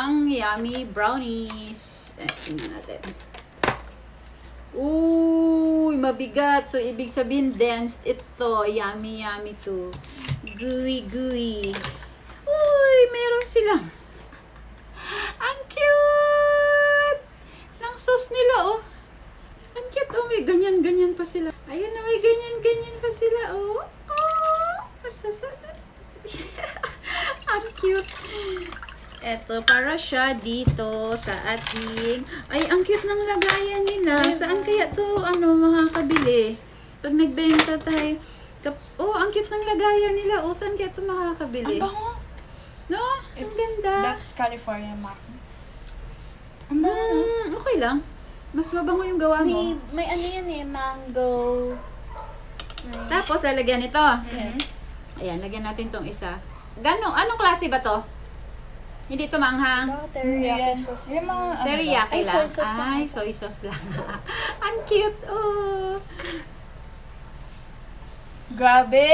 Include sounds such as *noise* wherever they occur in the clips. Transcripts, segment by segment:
ang yummy brownies. Eh, tingnan natin. Uy, mabigat. So, ibig sabihin, dense ito. Yummy, yummy to. Gooey, gooey. Uy, meron silang. Ang cute! Ng sauce nila, oh. Ang cute, oh. May ganyan-ganyan pa sila. Ayun na, may ganyan-ganyan pa sila, oh. Oh, masasarap. *laughs* Ang cute. Eto, para siya dito sa ating... Ay, ang cute ng lagayan nila. Saan kaya to ano, makakabili? Pag nagbenta tayo... Kap oh, ang cute ng lagayan nila. Oh, saan kaya to makakabili? Ang bango. No? Ang It's, ganda. That's California mac. Ang bango. Mm, okay lang. Mas mabango yung gawa May, mo. may ano yan eh, mango. May- Tapos, lalagyan ito. Yes. Ayan, lagyan natin tong isa. Gano, anong klase ba to? Hindi to maanghang? Baka teriyaki sauce. Yung mga ano? Teriyaki Ay, lang. soy sauce lang Ay, ito. soy sauce lang. Ang cute. Oh. Grabe.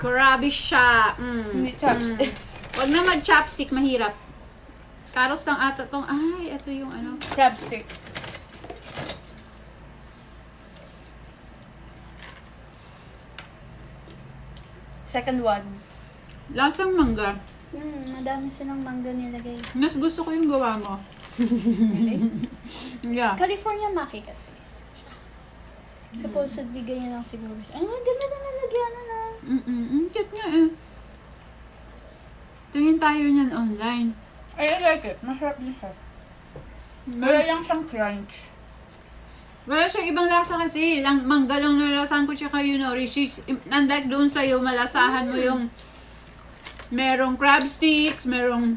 Grabe siya. Mm. Hindi chopstick. Mm. Wag na mag-chopstick, mahirap. Karos lang ata tong, ay, ito yung ano. Crab stick. Second one. Lasang mangga. Hmm, madami silang mangga nilagay. Mas gusto ko yung gawa mo. Really? Yeah. California maki kasi. Supposedly ganyan lang siguro siya. Ang ganda na nalagyan na. Mm-mm. Ang cute nga eh. Tingin tayo niyan online. I like it. Masarap din siya. Wala lang siyang crunch. Wala siyang ibang lasa kasi. Lang, mangga lang nalasahan ko siya kayo no. Rishi, unlike doon sa'yo, malasahan mo yung merong crab sticks, merong.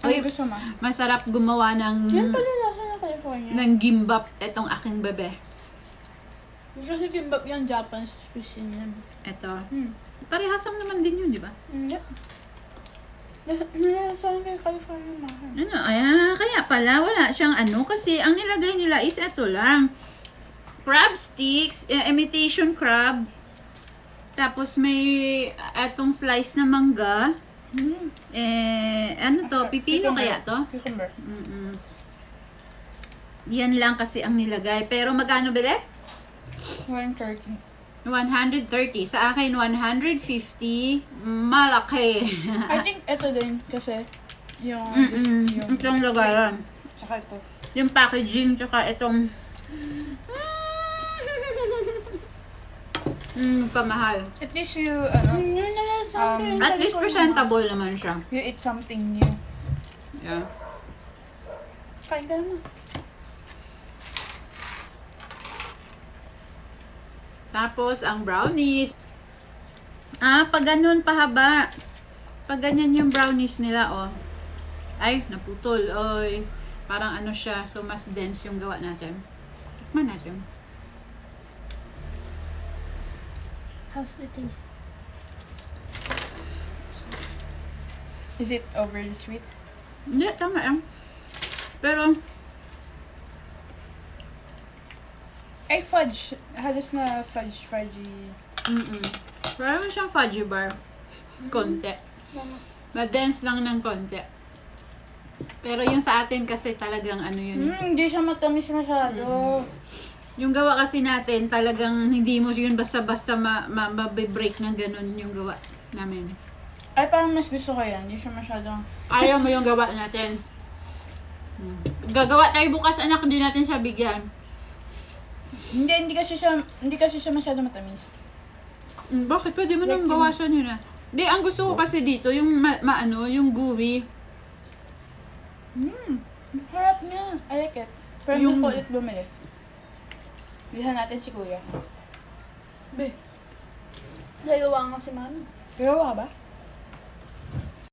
Ay, Ay, gusto mo? masarap gumawa ng Yan pala lasa ng California. ng gimbap etong aking bebe. Kasi kimbap yan, Japanese cuisine yan. Ito. Hmm. Parehasang naman din yun, di ba? Hindi. Nalasahan kay California maki. Ano, ay, kaya pala wala siyang ano kasi ang nilagay nila is ito lang. Crab sticks, eh, imitation crab. Tapos may etong slice na mangga. Hmm. Eh, ano to? Pipino kaya to? Cucumber. Mm-mm. Yan lang kasi ang nilagay. Pero magkano bili? 130. 130. Sa akin, 150. Malaki. I think ito din kasi yung, Mm-mm. yung Itong lagayan. Tsaka ito. Yung packaging, tsaka itong... Mm, pamahal. At least you, ano, Yun nalasahan Um, kay At least presentable naman siya. you eat something new. Yeah. Kain ka naman. Tapos, ang brownies. Ah, pag ganun pahaba. Pag ganyan yung brownies nila, oh. Ay, naputol. Oy. Parang ano siya. So, mas dense yung gawa natin. Tikman natin. How's the taste? Is it overly sweet? Hindi, tama yan. Pero, Ay, fudge. Halos na fudge, fudgy. mm Parang siyang fudgy bar. Konti. Mga Ma-dense lang ng konti. Pero yung sa atin kasi talagang ano yun. Hmm, hindi siya matamis masyado. Yung gawa kasi natin talagang hindi mo yun basta-basta ma- ma- ng ganun yung gawa namin. Ay, parang mas gusto ko yan. Hindi siya masyadong... Ayaw mo yung gawa natin. Gagawa tayo bukas anak, hindi natin siya bigyan. Hindi, hindi kasi siya, hindi kasi siya masyado matamis. Hmm, bakit? Pwede mo nang Like yung- bawasan yun ah. Di, ang gusto ko kasi dito, yung ma- maano, yung gooey. Hmm, harap niya. I like it. Pero Yung- yung... ko ulit bumili. Bilhan natin si kuya. Be. Nagawa nga si mami. Gawa ba?